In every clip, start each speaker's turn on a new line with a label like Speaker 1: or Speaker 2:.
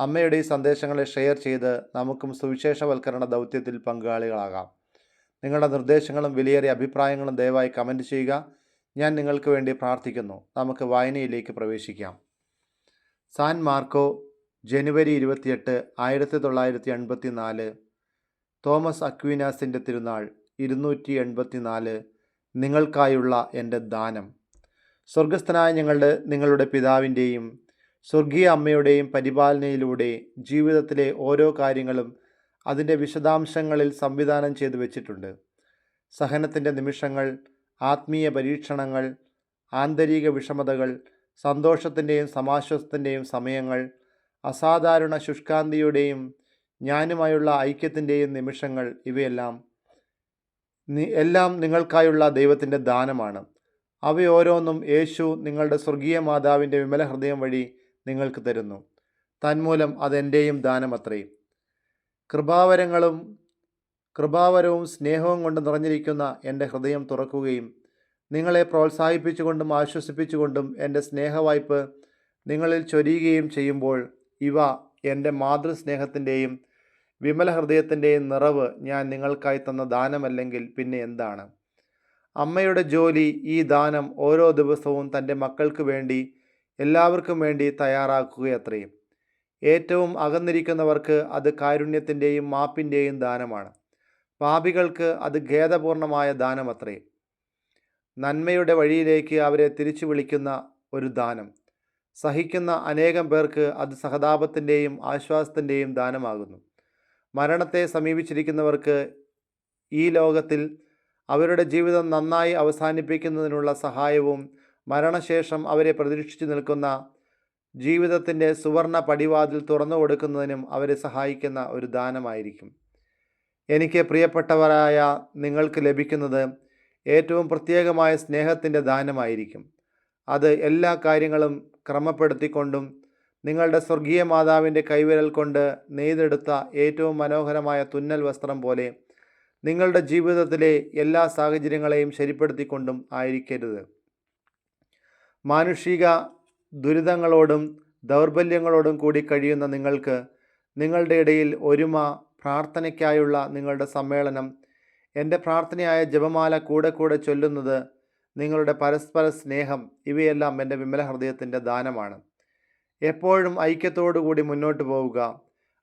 Speaker 1: അമ്മയുടെ ഈ സന്ദേശങ്ങളെ ഷെയർ ചെയ്ത് നമുക്കും സുവിശേഷവൽക്കരണ ദൗത്യത്തിൽ പങ്കാളികളാകാം. നിങ്ങളുടെ നിർദ്ദേശങ്ങളും വിലയേറിയ അഭിപ്രായങ്ങളും ദയവായി കമന്റ് ചെയ്യുക. ഞാൻ നിങ്ങൾക്ക് വേണ്ടി പ്രാർത്ഥിക്കുന്നു. നമുക്ക് വായനയിലേക്ക് പ്രവേശിക്കാം. സാൻ മാർക്കോ ജനുവരി ഇരുപത്തിയെട്ട് ആയിരത്തി തൊള്ളായിരത്തി എൺപത്തി നാല് തോമസ് അക്വീനാസിന്റെ തിരുനാൾ ഇരുന്നൂറ്റി എൺപത്തി നാല് നിങ്ങൾക്കായുള്ള എന്റെ ദാനം. സ്വർഗസ്ഥനായ ഞങ്ങളുടെ നിങ്ങളുടെ പിതാവിന്റെയും സ്വർഗീയ അമ്മയുടെയും പരിപാലനയിലൂടെ ജീവിതത്തിലെ ഓരോ കാര്യങ്ങളും അതിന്റെ വിശദാംശങ്ങളിൽ സംവിധാനം ചെയ്തു വച്ചിട്ടുണ്ട്. സഹനത്തിന്റെ നിമിഷങ്ങൾ ആത്മീയ പരീക്ഷണങ്ങൾ ആന്തരിക വിഷമതകൾ സന്തോഷത്തിന്റെയും സമാശ്വാസത്തിന്റെയും സമയങ്ങൾ അസാധാരണ ശുഷ്കാന്തിയുടെയും ഞാനുമായുള്ള ഐക്യത്തിന്റെയും നിമിഷങ്ങൾ ഇവയെല്ലാം എല്ലാം നിങ്ങൾക്കായുള്ള ദൈവത്തിന്റെ ദാനമാണ്. അവയോരോന്നും യേശു നിങ്ങളുടെ സ്വർഗീയ മാതാവിന്റെ വിമല ഹൃദയം വഴി നിങ്ങൾക്ക് തരുന്നു. തന്മൂലം അതെന്റെയും ദാനമത്രേ. കൃപാവരങ്ങളും കൃപാവരവും സ്നേഹവും കൊണ്ട് നിറഞ്ഞിരിക്കുന്ന എന്റെ ഹൃദയം തുറക്കുകയും നിങ്ങളെ പ്രോത്സാഹിപ്പിച്ചുകൊണ്ടും ആശ്വസിപ്പിച്ചുകൊണ്ടും എന്റെ സ്നേഹവായ്പ് നിങ്ങളിൽ ചൊരിയുകയും ചെയ്യുമ്പോൾ ഇവ എന്റെ മാതൃസ്നേഹത്തിന്റെയും വിമല ഹൃദയത്തിന്റെയും നിറവ് ഞാൻ നിങ്ങൾക്കായി തന്ന ദാനമല്ലെങ്കിൽ പിന്നെ എന്താണ്? അമ്മയുടെ ജോലി ഈ ദാനം ഓരോ ദിവസവും തന്റെ മക്കൾക്ക് വേണ്ടി എല്ലാവർക്കും വേണ്ടി തയ്യാറാക്കുകയത്രയും. ഏറ്റവും അകന്നിരിക്കുന്നവർക്ക് അത് കാരുണ്യത്തിന്റെയും മാപ്പിന്റെയും ദാനമാണ്. പാപികൾക്ക് അത് ഖേദപൂർണമായ ദാനമത്രേ. നന്മയുടെ വഴിയിലേക്ക് അവരെ തിരിച്ചു വിളിക്കുന്ന ഒരു ദാനം. സഹിക്കുന്ന അനേകം പേർക്ക് അത് സഹതാപത്തിന്റെയും ആശ്വാസത്തിന്റെയും ദാനമാകുന്നു. മരണത്തെ സമീപിച്ചിരിക്കുന്നവർക്ക് ഈ ലോകത്തിൽ അവരുടെ ജീവിതം നന്നായി അവസാനിപ്പിക്കുന്നതിനുള്ള സഹായവും മരണശേഷം അവരെ പ്രതീക്ഷിച്ചു നിൽക്കുന്ന ജീവിതത്തിന്റെ സുവർണ പടിവാതിൽ തുറന്നു കൊടുക്കുന്നതിനും അവരെ സഹായിക്കുന്ന ഒരു ദാനമായിരിക്കും. എനിക്ക് പ്രിയപ്പെട്ടവരായ നിങ്ങൾക്ക് ലഭിക്കുന്നത് ഏറ്റവും പ്രത്യേകമായ സ്നേഹത്തിന്റെ ദാനമായിരിക്കും. അത് എല്ലാ കാര്യങ്ങളും ക്രമപ്പെടുത്തിക്കൊണ്ടും നിങ്ങളുടെ സ്വർഗീയ മാതാവിന്റെ കൈവിരൽ കൊണ്ട് നെയ്തെടുത്ത ഏറ്റവും മനോഹരമായ തുന്നൽ വസ്ത്രം പോലെ നിങ്ങളുടെ ജീവിതത്തിലെ എല്ലാ സാഹചര്യങ്ങളെയും ശരിപ്പെടുത്തിക്കൊണ്ടും ആയിരിക്കരുത്. മാനുഷിക ദുരിതങ്ങളോടും ദൗർബല്യങ്ങളോടും കൂടി കഴിയുന്ന നിങ്ങൾക്ക് നിങ്ങളുടെ ഇടയിൽ ഒരുമ പ്രാർത്ഥനയ്ക്കായുള്ള നിങ്ങളുടെ സമ്മേളനം എന്റെ പ്രാർത്ഥനയായ ജപമാല കൂടെ കൂടെ ചൊല്ലുന്നത് നിങ്ങളുടെ പരസ്പര സ്നേഹം ഇവയെല്ലാം എന്റെ വിമല ഹൃദയത്തിന്റെ ദാനമാണ്. എപ്പോഴും ഐക്യത്തോടു കൂടി മുന്നോട്ട് പോവുക.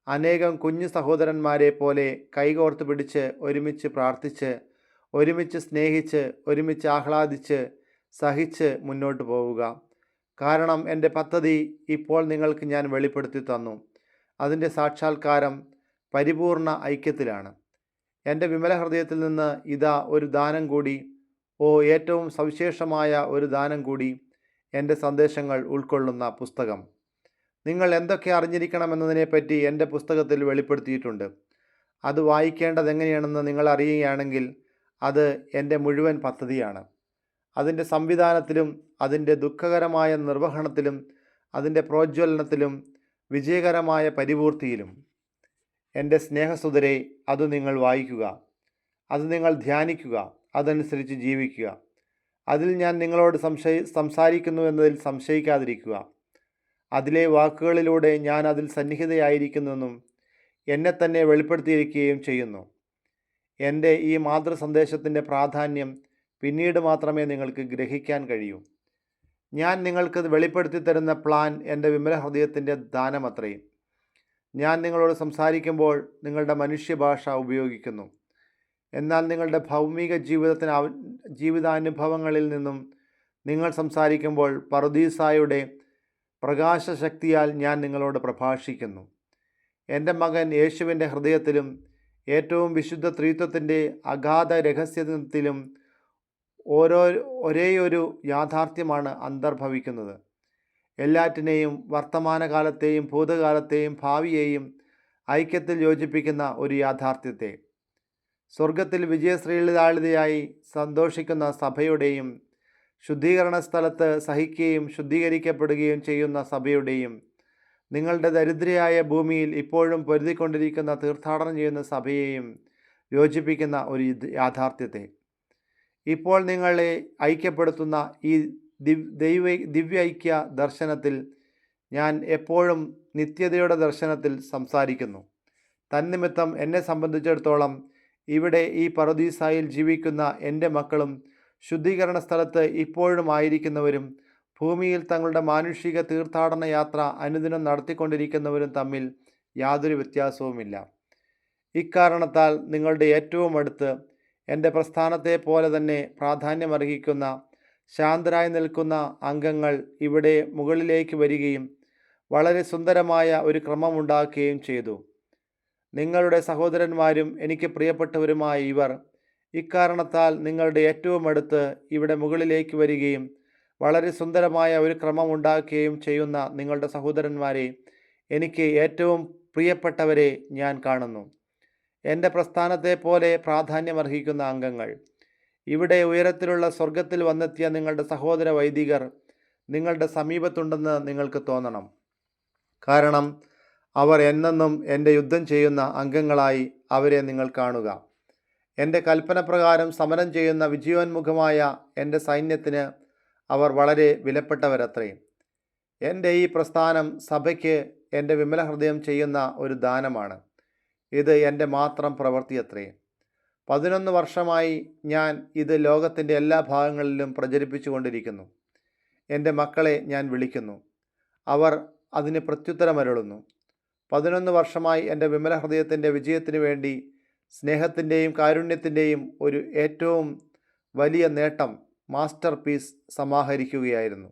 Speaker 1: അനേകം കുഞ്ഞു സഹോദരന്മാരെ പോലെ കൈകോർത്ത് പിടിച്ച് ഒരുമിച്ച് പ്രാർത്ഥിച്ച് ഒരുമിച്ച് സ്നേഹിച്ച് ഒരുമിച്ച് ആഹ്ലാദിച്ച് സഹിച്ച് മുന്നോട്ട് പോവുക. കാരണം എന്റെ പദ്ധതി ഇപ്പോൾ നിങ്ങൾക്ക് ഞാൻ വെളിപ്പെടുത്തി തന്നു. അതിന്റെ സാക്ഷാത്കാരം പരിപൂർണ ഐക്യത്തിലാണ്. എന്റെ വിമല ഹൃദയത്തിൽ നിന്ന് ഇതാ ഒരു ദാനം കൂടി ഓ ഏറ്റവും സവിശേഷമായ ഒരു ദാനം കൂടി എന്റെ സന്ദേശങ്ങൾ ഉൾക്കൊള്ളുന്ന പുസ്തകം. നിങ്ങൾ എന്തൊക്കെ അറിഞ്ഞിരിക്കണമെന്നതിനെപ്പറ്റി എന്റെ പുസ്തകത്തിൽ വെളിപ്പെടുത്തിയിട്ടുണ്ട്. അത് വായിക്കേണ്ടതെങ്ങനെയാണെന്ന് നിങ്ങൾ അറിയുകയാണെങ്കിൽ അത് എന്റെ മുഴുവൻ പദ്ധതിയാണ്. അതിന്റെ സംവിധാനത്തിലും അതിന്റെ ദുഃഖകരമായ നിർവഹണത്തിലും അതിന്റെ പ്രോജ്വലനത്തിലും വിജയകരമായ പരിപൂർത്തിയിലും. എന്റെ സ്നേഹസുതരെ അത് നിങ്ങൾ വായിക്കുക. അത് നിങ്ങൾ ധ്യാനിക്കുക. അതനുസരിച്ച് ജീവിക്കുക. അതിൽ ഞാൻ നിങ്ങളോട് സംശയി സംസാരിക്കുന്നു എന്നതിൽ സംശയിക്കാതിരിക്കുക. അതിലെ വാക്കുകളിലൂടെ ഞാൻ അതിൽ സന്നിഹിതയായിരിക്കുന്നെന്നും എന്നെ തന്നെ വെളിപ്പെടുത്തിയിരിക്കുകയും ചെയ്യുന്നു. എന്റെ ഈ മാതൃസന്ദേശത്തിന്റെ പ്രാധാന്യം പിന്നീട് മാത്രമേ നിങ്ങൾക്ക് ഗ്രഹിക്കാൻ കഴിയൂ. ഞാൻ നിങ്ങൾക്ക് വെളിപ്പെടുത്തി തരുന്ന പ്ലാൻ എന്റെ വിമല ഹൃദയത്തിന്റെ ദാനമത്രയും ഞാൻ നിങ്ങളോട് സംസാരിക്കുമ്പോൾ നിങ്ങളുടെ മനുഷ്യഭാഷ ഉപയോഗിക്കുന്നു. എന്നാൽ നിങ്ങളുടെ ഭൗമിക ജീവിതത്തിന് ജീവിതാനുഭവങ്ങളിൽ നിന്നും നിങ്ങൾ സംസാരിക്കുമ്പോൾ പറുദീസായുടെ പ്രകാശശക്തിയാൽ ഞാൻ നിങ്ങളോട് പ്രഭാഷിക്കുന്നു. എന്റെ മകൻ യേശുവിന്റെ ഹൃദയത്തിലും ഏറ്റവും വിശുദ്ധ ത്രീത്വത്തിന്റെ അഗാധ രഹസ്യത്തിലും ഓരോ ഒരേയൊരു യാഥാർത്ഥ്യമാണ് അന്തർഭവിക്കുന്നത്. എല്ലാറ്റിനെയും വർത്തമാനകാലത്തെയും ഭൂതകാലത്തെയും ഭാവിയെയും ഐക്യത്തിൽ യോജിപ്പിക്കുന്ന ഒരു യാഥാർത്ഥ്യത്തെ. സ്വർഗത്തിൽ വിജയശ്രീലിതാളിതയായി സന്തോഷിക്കുന്ന സഭയുടെയും ശുദ്ധീകരണ സ്ഥലത്ത് സഹിക്കുകയും ശുദ്ധീകരിക്കപ്പെടുകയും ചെയ്യുന്ന സഭയുടെയും നിങ്ങളുടെ ദരിദ്രയായ ഭൂമിയിൽ ഇപ്പോഴും പൊരുതിക്കൊണ്ടിരിക്കുന്ന തീർത്ഥാടനം ചെയ്യുന്ന സഭയെയും യോജിപ്പിക്കുന്ന ഒരു യാഥാർത്ഥ്യത്തെ. ഇപ്പോൾ നിങ്ങളെ ഐക്യപ്പെടുത്തുന്ന ഈ ദിവ് ദൈവ ദിവ്യ ഐക്യ ദർശനത്തിൽ ഞാൻ എപ്പോഴും നിത്യതയുടെ ദർശനത്തിൽ സംസാരിക്കുന്നു. തന്നിമിത്തം എന്നെ സംബന്ധിച്ചിടത്തോളം ഇവിടെ ഈ പറുദീസായിൽ ജീവിക്കുന്ന എന്റെ മക്കളും ശുദ്ധീകരണ സ്ഥലത്ത് ഇപ്പോഴും ആയിരിക്കുന്നവരും ഭൂമിയിൽ തങ്ങളുടെ മാനുഷിക തീർത്ഥാടന യാത്ര അനുദിനം നടത്തിക്കൊണ്ടിരിക്കുന്നവരും തമ്മിൽ യാതൊരു വ്യത്യാസവുമില്ല. ഇക്കാരണത്താൽ നിങ്ങളുടെ ഏറ്റവും അടുത്ത് എന്റെ പ്രസ്ഥാനത്തെ പോലെ തന്നെ പ്രാധാന്യമർഹിക്കുന്ന ശാന്തരായി നിൽക്കുന്ന അംഗങ്ങൾ ഇവിടെ മുകളിലേക്ക് വരികയും വളരെ സുന്ദരമായ ഒരു ക്രമമുണ്ടാക്കുകയും ചെയ്തു. നിങ്ങളുടെ സഹോദരന്മാരും എനിക്ക് പ്രിയപ്പെട്ടവരുമായ ഇവർ ഇക്കാരണത്താൽ നിങ്ങളുടെ ഏറ്റവും അടുത്ത് ഇവിടെ മുകളിലേക്ക് വരികയും വളരെ സുന്ദരമായ ഒരു ക്രമം ഉണ്ടാക്കുകയും ചെയ്യുന്ന നിങ്ങളുടെ സഹോദരന്മാരെ എനിക്ക് ഏറ്റവും പ്രിയപ്പെട്ടവരെ ഞാൻ കാണുന്നു. എന്റെ പ്രസ്ഥാനത്തെ പോലെ പ്രാധാന്യമർഹിക്കുന്ന അംഗങ്ങൾ. ഇവിടെ ഉയരത്തിലുള്ള സ്വർഗത്തിൽ വന്നെത്തിയ നിങ്ങളുടെ സഹോദര വൈദികർ നിങ്ങളുടെ സമീപത്തുണ്ടെന്ന് നിങ്ങൾക്ക് തോന്നണം. കാരണം അവർ എന്നെന്നും എന്റെ യുദ്ധം ചെയ്യുന്ന അംഗങ്ങളായി അവരെ നിങ്ങൾ കാണുക. എന്റെ കൽപ്പനപ്രകാരം സമരം ചെയ്യുന്ന വിജയോന്മുഖമായ എന്റെ സൈന്യത്തിന് അവർ വളരെ വിലപ്പെട്ടവരത്രേ. എന്റെ ഈ പ്രസ്ഥാനം സഭയ്ക്ക് എന്റെ വിമല ഹൃദയം ചെയ്യുന്ന ഒരു ദാനമാണ്. ഇത് എന്റെ മാത്രം പ്രവൃത്തിയത്രേ പതിനൊന്ന് വർഷമായി ഞാൻ ഇത് ലോകത്തിന്റെ എല്ലാ ഭാഗങ്ങളിലും പ്രചരിപ്പിച്ചു കൊണ്ടിരിക്കുന്നു. എന്റെ മക്കളെ ഞാൻ വിളിക്കുന്നു. അവർ അതിന് പ്രത്യുത്തരമരുളുന്നു. പതിനൊന്ന് വർഷമായി എന്റെ വിമല ഹൃദയത്തിന്റെ വിജയത്തിനു വേണ്ടി സ്നേഹത്തിന്റെയും കാരുണ്യത്തിന്റെയും ഒരു ഏറ്റവും വലിയ നേട്ടം മാസ്റ്റർ പീസ് സമാഹരിക്കുകയായിരുന്നു.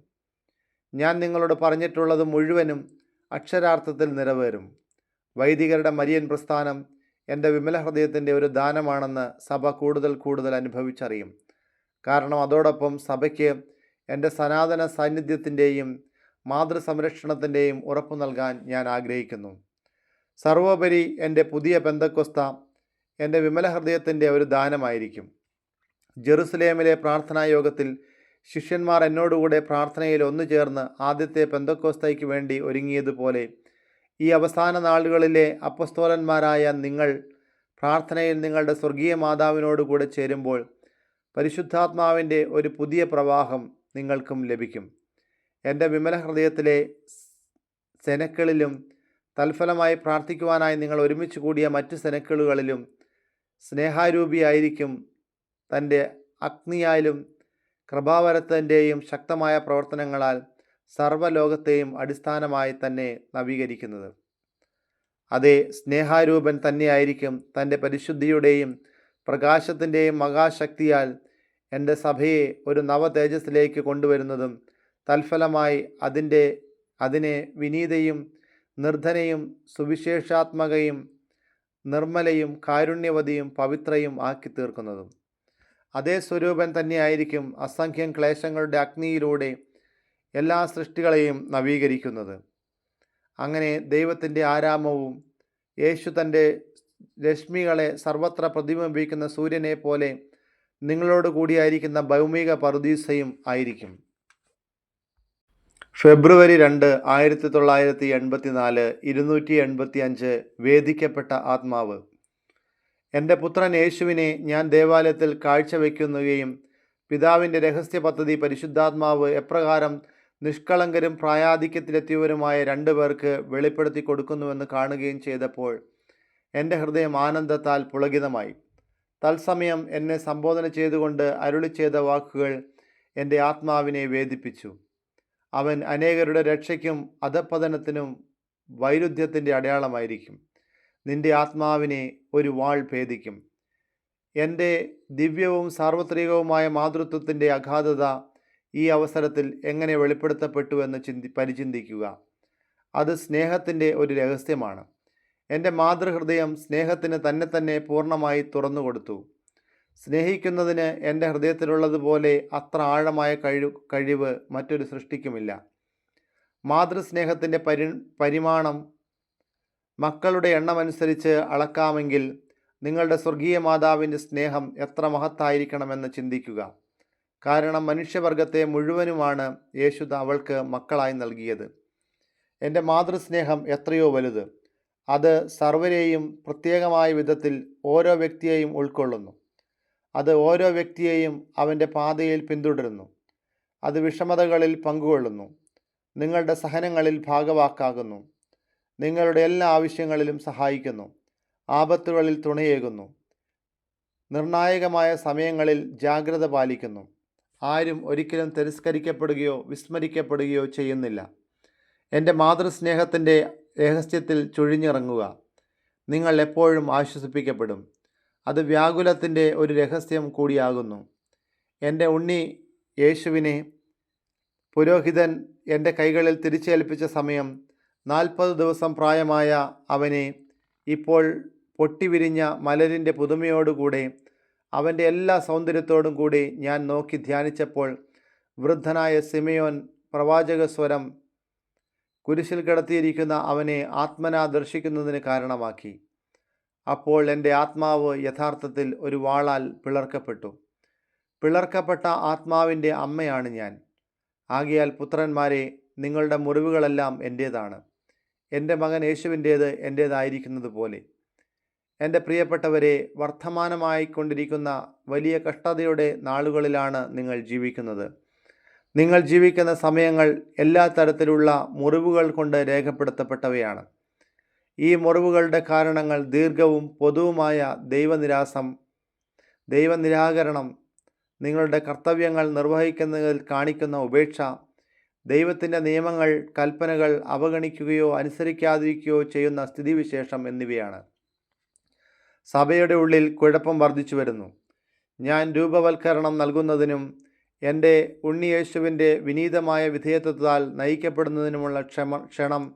Speaker 1: ഞാൻ നിങ്ങളോട് പറഞ്ഞിട്ടുള്ളത് മുഴുവനും അക്ഷരാർത്ഥത്തിൽ നിറവേറും വൈദികരുടെ മരിയൻ പ്രസ്ഥാനം എന്റെ വിമല ഹൃദയത്തിന്റെ ഒരു ദാനമാണെന്ന് സഭ കൂടുതൽ കൂടുതൽ അനുഭവിച്ചറിയും. കാരണം അതോടൊപ്പം സഭയ്ക്ക് എന്റെ സനാതന സാന്നിധ്യത്തിന്റെയും മാതൃസംരക്ഷണത്തിന്റെയും ഉറപ്പ് നൽകാൻ ഞാൻ ആഗ്രഹിക്കുന്നു. സർവോപരി എന്റെ പുതിയ പെന്തക്കൊസ്ത എന്റെ വിമല ഹൃദയത്തിന്റെ ഒരു ദാനമായിരിക്കും. ജെറുസലേമിലെ പ്രാർത്ഥനാ യോഗത്തിൽ ശിഷ്യന്മാർ എന്നോടുകൂടെ പ്രാർത്ഥനയിൽ ഒന്നു ചേർന്ന് ആദ്യത്തെ പെന്തക്കോസ്തയ്ക്ക് വേണ്ടി ഒരുങ്ങിയതുപോലെ ഈ അവസാന നാളുകളിലെ അപ്പസ്തോലന്മാരായ നിങ്ങൾ പ്രാർത്ഥനയിൽ നിങ്ങളുടെ സ്വർഗീയ മാതാവിനോട് കൂടെ ചേരുമ്പോൾ പരിശുദ്ധാത്മാവിന്റെ ഒരു പുതിയ പ്രവാഹം നിങ്ങൾക്കും ലഭിക്കും. എന്റെ വിമല ഹൃദയത്തിലെ സെനക്കളിലും തൽഫലമായി പ്രാർത്ഥിക്കുവാനായി നിങ്ങൾ ഒരുമിച്ച് കൂടിയ മറ്റ് സെനക്കളുകളിലും സ്നേഹാരൂപിയായിരിക്കും തന്റെ അഗ്നിയാലും കൃപാവരത്തിന്റെയും ശക്തമായ പ്രവർത്തനങ്ങളാൽ സർവലോകത്തെയും അടിസ്ഥാനമായി തന്നെ നവീകരിക്കുന്നത്. അതേ സ്നേഹാരൂപൻ തന്നെയായിരിക്കും തന്റെ പരിശുദ്ധിയുടെയും പ്രകാശത്തിന്റെയും മഹാശക്തിയാൽ എന്റെ സഭയെ ഒരു നവതേജസ്സിലേക്ക് കൊണ്ടുവരുന്നതും തൽഫലമായി അതിന്റെ അതിനെ വിനീതയും നിർധനയും സുവിശേഷാത്മകയും നിർമ്മലയും കാരുണ്യവതിയും പവിത്രയും ആക്കി തീർക്കുന്നതും. അതേ സ്വരൂപൻ തന്നെയായിരിക്കും അസംഖ്യം ക്ലേശങ്ങളുടെ അഗ്നിയിലൂടെ എല്ലാ സൃഷ്ടികളെയും നവീകരിക്കുന്നത്. അങ്ങനെ ദൈവത്തിന്റെ ആരാമവും യേശു തന്റെ രശ്മികളെ സർവത്ര പ്രതിബിംബിക്കുന്ന സൂര്യനെ പോലെ നിങ്ങളോട് കൂടിയായിരിക്കുന്ന ഭൗമിക പറുദീസയും ആയിരിക്കും. ഫെബ്രുവരി രണ്ട് ആയിരത്തി തൊള്ളായിരത്തി എൺപത്തി നാല് ഇരുന്നൂറ്റി എൺപത്തി അഞ്ച് വേദിക്കപ്പെട്ട ആത്മാവ്. എന്റെ പുത്രൻ യേശുവിനെ ഞാൻ ദേവാലയത്തിൽ കാഴ്ചവെക്കുകയും പിതാവിന്റെ രഹസ്യ പദ്ധതി പരിശുദ്ധാത്മാവ് എപ്രകാരം നിഷ്കളങ്കരും പ്രായാധിക്യത്തിലെത്തിയവരുമായ രണ്ടു പേർക്ക് വെളിപ്പെടുത്തി കൊടുക്കുന്നുവെന്ന് കാണുകയും ചെയ്തപ്പോൾ എന്റെ ഹൃദയം ആനന്ദത്താൽ പുളകിതമായി. തത്സമയം എന്നെ സംബോധന ചെയ്തുകൊണ്ട് അരുളി ചെയ്ത വാക്കുകൾ എന്റെ ആത്മാവിനെ വേദിപ്പിച്ചു. അവൻ അനേകരുടെ രക്ഷയ്ക്കും അധപ്പതനത്തിനും വൈരുദ്ധ്യത്തിന്റെ അടയാളമായിരിക്കും. നിന്റെ ആത്മാവിനെ ഒരു വാൾ ഭേദിക്കും. എന്റെ ദിവ്യവും സാർവത്രികവുമായ മാതൃത്വത്തിന്റെ അഗാധത ഈ അവസരത്തിൽ എങ്ങനെ വെളിപ്പെടുത്തപ്പെട്ടു എന്ന് ചിന്തി പരിചിന്തിക്കുക. അത് സ്നേഹത്തിന്റെ ഒരു രഹസ്യമാണ്. എന്റെ മാതൃഹൃദയം സ്നേഹത്തിന് തന്നെ തന്നെ പൂർണമായി തുറന്നു കൊടുത്തു. സ്നേഹിക്കുന്നതിന് എന്റെ ഹൃദയത്തിലുള്ളതുപോലെ അത്ര ആഴമായ കഴിവ് കഴിവ് മറ്റൊരു സൃഷ്ടിക്കുമില്ല. മാതൃസ്നേഹത്തിന്റെ പരി പരിമാണം മക്കളുടെ എണ്ണമനുസരിച്ച് അളക്കാമെങ്കിൽ നിങ്ങളുടെ സ്വർഗീയ മാതാവിന്റെ സ്നേഹം എത്ര മഹത്തായിരിക്കണമെന്ന് ചിന്തിക്കുക. കാരണം മനുഷ്യവർഗത്തെ മുഴുവനുമാണ് യേശു അവൾക്ക് മക്കളായി നൽകിയത്. എന്റെ മാതൃസ്നേഹം എത്രയോ വലുത്. അത് സർവരെയും പ്രത്യേകമായ വിധത്തിൽ ഓരോ വ്യക്തിയെയും ഉൾക്കൊള്ളുന്നു. അത് ഓരോ വ്യക്തിയെയും അവന്റെ പാതയിൽ പിന്തുടരുന്നു. അത് വിഷമതകളിൽ പങ്കുകൊള്ളുന്നു. നിങ്ങളുടെ സഹനങ്ങളിൽ ഭാഗവാക്കാകുന്നു. നിങ്ങളുടെ എല്ലാ ആവശ്യങ്ങളിലും സഹായിക്കുന്നു. ആപത്തുകളിൽ തുണയേകുന്നു. നിർണായകമായ സമയങ്ങളിൽ ജാഗ്രത പാലിക്കുന്നു. ആരും ഒരിക്കലും തിരസ്കരിക്കപ്പെടുകയോ വിസ്മരിക്കപ്പെടുകയോ ചെയ്യുന്നില്ല. എന്റെ മാതൃസ്നേഹത്തിന്റെ രഹസ്യത്തിൽ ചുഴിഞ്ഞിറങ്ങുക. നിങ്ങൾ എപ്പോഴും ആശ്വസിപ്പിക്കപ്പെടും. അത് വ്യാകുലത്തിന്റെ ഒരു രഹസ്യം കൂടിയാകുന്നു. എന്റെ ഉണ്ണി യേശുവിനെ പുരോഹിതൻ എന്റെ കൈകളിൽ തിരിച്ചേൽപ്പിച്ച സമയം നാൽപ്പത് ദിവസം പ്രായമായ അവനെ ഇപ്പോൾ പൊട്ടിവിരിഞ്ഞ മലരിന്റെ പുതുമയോടുകൂടെ അവന്റെ എല്ലാ സൗന്ദര്യത്തോടും കൂടി ഞാൻ നോക്കി ധ്യാനിച്ചപ്പോൾ വൃദ്ധനായ സിമയോൻ പ്രവാചക സ്വരം കുരിശിൽ കിടത്തിയിരിക്കുന്ന അവനെ ആത്മന ദർശിക്കുന്നതിന് കാരണമാക്കി. അപ്പോൾ എന്റെ ആത്മാവ് യഥാർത്ഥത്തിൽ ഒരു വാളാൽ പിളർക്കപ്പെട്ടു. പിളർക്കപ്പെട്ട ആത്മാവിന്റെ അമ്മയാണ് ഞാൻ. ആകിയാൽ പുത്രന്മാരെ നിങ്ങളുടെ മുറിവുകളെല്ലാം എന്റേതാണ്. എന്റെ മകൻ യേശുവിന്റേത് എന്റേതായിരിക്കുന്നത് പോലെ എന്റെ പ്രിയപ്പെട്ടവരെ വർത്തമാനമായിക്കൊണ്ടിരിക്കുന്ന വലിയ കഷ്ടതയുടെ നാളുകളിലാണ് നിങ്ങൾ ജീവിക്കുന്നത്. നിങ്ങൾ ജീവിക്കുന്ന സമയങ്ങൾ എല്ലാ തരത്തിലുള്ള മുറിവുകൾ കൊണ്ട് രേഖപ്പെടുത്തപ്പെട്ടവയാണ്. ഈ മുറിവുകളുടെ കാരണങ്ങൾ ദീർഘവും പൊതുവുമായ ദൈവനിരാസം ദൈവനിരാകരണം നിങ്ങളുടെ കർത്തവ്യങ്ങൾ നിർവഹിക്കുന്നതിൽ കാണിക്കുന്ന ഉപേക്ഷ ദൈവത്തിന്റെ നിയമങ്ങൾ കൽപ്പനകൾ അവഗണിക്കുകയോ അനുസരിക്കാതിരിക്കുകയോ ചെയ്യുന്ന സ്ഥിതിവിശേഷം എന്നിവയാണ്. സഭയുടെ ഉള്ളിൽ കുഴപ്പം വർദ്ധിച്ചു വരുന്നു. ഞാൻ രൂപവൽക്കരണം നൽകുന്നതിനും എന്റെ ഉണ്ണിയേശുവിന്റെ വിനീതമായ വിധേയത്വത്താൽ നയിക്കപ്പെടുന്നതിനുമുള്ള ക്ഷമ ക്ഷണം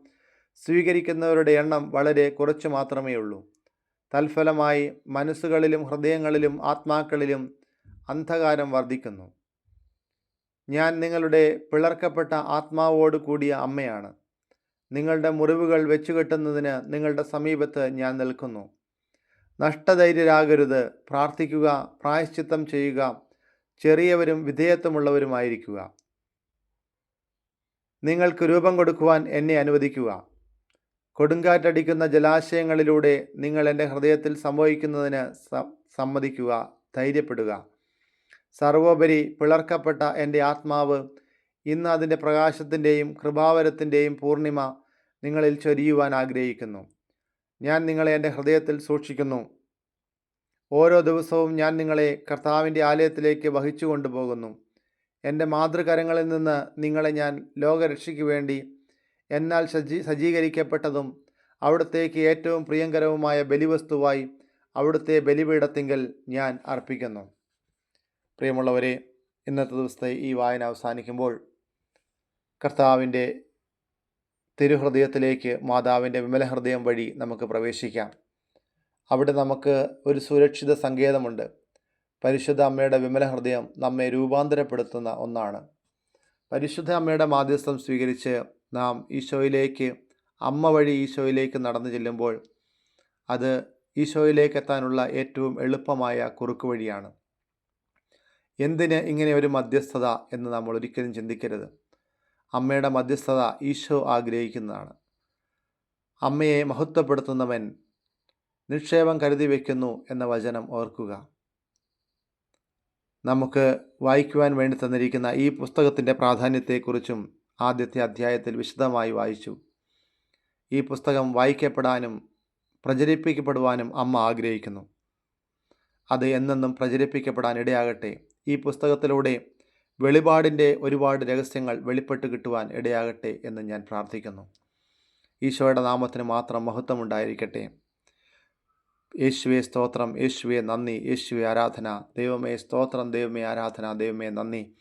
Speaker 1: സ്വീകരിക്കുന്നവരുടെ എണ്ണം വളരെ കുറച്ച് മാത്രമേ ഉള്ളൂ തൽഫലമായി മനസ്സുകളിലും ഹൃദയങ്ങളിലും ആത്മാക്കളിലും അന്ധകാരം വർദ്ധിക്കുന്നു. ഞാൻ നിങ്ങളുടെ പിളർക്കപ്പെട്ട ആത്മാവോട് കൂടിയ അമ്മയാണ്. നിങ്ങളുടെ മുറിവുകൾ വെച്ചുകെട്ടുന്നതിന് നിങ്ങളുടെ സമീപത്ത് ഞാൻ നിൽക്കുന്നു. നഷ്ടധൈര്യരാകരുത്. പ്രാർത്ഥിക്കുക പ്രായശ്ചിത്തം ചെയ്യുക ചെറിയവരും വിധേയത്വമുള്ളവരുമായിരിക്കുക. നിങ്ങൾക്ക് രൂപം കൊടുക്കുവാൻ എന്നെ അനുവദിക്കുക. കൊടുങ്കാറ്റടിക്കുന്ന ജലാശയങ്ങളിലൂടെ നിങ്ങൾ എന്റെ ഹൃദയത്തിൽ സംഭവിക്കുന്നതിന് സമ്മതിക്കുക ധൈര്യപ്പെടുക. സർവോപരി പിളർക്കപ്പെട്ട എന്റെ ആത്മാവ് ഇന്ന് അതിന്റെ പ്രകാശത്തിന്റെയും കൃപാവരത്തിന്റെയും പൂർണിമ നിങ്ങളിൽ ചൊരിയുവാൻ ആഗ്രഹിക്കുന്നു. ഞാൻ നിങ്ങളെ എന്റെ ഹൃദയത്തിൽ സൂക്ഷിക്കുന്നു. ഓരോ ദിവസവും ഞാൻ നിങ്ങളെ കർത്താവിന്റെ ആലയത്തിലേക്ക് വഹിച്ചു കൊണ്ടുപോകുന്നു. എന്റെ മാതൃകരങ്ങളിൽ നിന്ന് നിങ്ങളെ ഞാൻ ലോകരക്ഷയ്ക്ക് വേണ്ടി എന്നാൽ സജ്ജീ സജ്ജീകരിക്കപ്പെട്ടതും അവിടത്തേക്ക് ഏറ്റവും പ്രിയങ്കരവുമായ ബലിവസ്തുവായി അവിടുത്തെ ബലിപീഠത്തിങ്കൽ ഞാൻ അർപ്പിക്കുന്നു. പ്രിയമുള്ളവരെ ഇന്നത്തെ ദിവസത്തെ ഈ വായന അവസാനിക്കുമ്പോൾ കർത്താവിന്റെ തിരുഹൃദയത്തിലേക്ക് മാതാവിന്റെ വിമല ഹൃദയം വഴി നമുക്ക് പ്രവേശിക്കാം. അവിടെ നമുക്ക് ഒരു സുരക്ഷിത സങ്കേതമുണ്ട്. പരിശുദ്ധ അമ്മയുടെ വിമല ഹൃദയം നമ്മെ രൂപാന്തരപ്പെടുത്തുന്ന ഒന്നാണ്. പരിശുദ്ധ അമ്മയുടെ മാധ്യസ്ഥം സ്വീകരിച്ച് നാം ഈശോയിലേക്ക് അമ്മ വഴി ഈശോയിലേക്ക് നടന്നു ചെല്ലുമ്പോൾ അത് ഈശോയിലേക്ക് എത്താനുള്ള ഏറ്റവും എളുപ്പമായ കുറുക്ക് വഴിയാണ്. എന്തിന് ഇങ്ങനെ ഒരു മധ്യസ്ഥത എന്ന് നമ്മൾ ഒരിക്കലും ചിന്തിക്കരുത്. അമ്മയുടെ മധ്യസ്ഥത ഈശോ ആഗ്രഹിക്കുന്നതാണ്. അമ്മയെ മഹത്വപ്പെടുത്തുന്നവൻ നിക്ഷേപം കരുതി വയ്ക്കുന്നു എന്ന വചനം ഓർക്കുക. നമുക്ക് വായിക്കുവാൻ വേണ്ടി തന്നിരിക്കുന്ന ഈ പുസ്തകത്തിന്റെ പ്രാധാന്യത്തെക്കുറിച്ചും ആദ്യത്തെ അധ്യായത്തിൽ വിശദമായി വായിച്ചു. ഈ പുസ്തകം വായിക്കപ്പെടാനും പ്രചരിപ്പിക്കപ്പെടുവാനും അമ്മ ആഗ്രഹിക്കുന്നു. അത് എന്നെന്നും പ്രചരിപ്പിക്കപ്പെടാൻ ഇടയാകട്ടെ. ഈ പുസ്തകത്തിലൂടെ വെളിപാടിന്റെ ഒരുപാട് രഹസ്യങ്ങൾ വെളിപ്പെട്ട് കിട്ടുവാൻ ഇടയാകട്ടെ എന്ന് ഞാൻ പ്രാർത്ഥിക്കുന്നു. ഈശോയുടെ നാമത്തിന് മാത്രം മഹത്വമുണ്ടായിരിക്കട്ടെ. യേശുവേ സ്തോത്രം യേശുവേ നന്ദി യേശുവെ ആരാധന. ദൈവമേ സ്തോത്രം ദൈവമേ ആരാധന ദൈവമേ നന്ദി.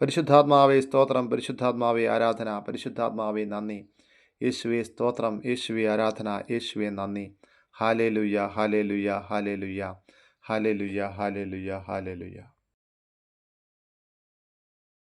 Speaker 1: പരിശുദ്ധാത്മാവേ സ്തോത്രം പരിശുദ്ധാത്മാവേ ആരാധന പരിശുദ്ധാത്മാവേ നന്ദി. യേശുവേ സ്തോത്രം യേശുവെ ആരാധന യേശുവെ നന്ദി. ഹാലേ ലുയ്യ ഹാലേ ലുയ്യ ഹാലേ ലുയ്യ ഹാലേ ലുയ്യ ഹാലേ ലുയ്യ ഹാലേ ലുയ്യ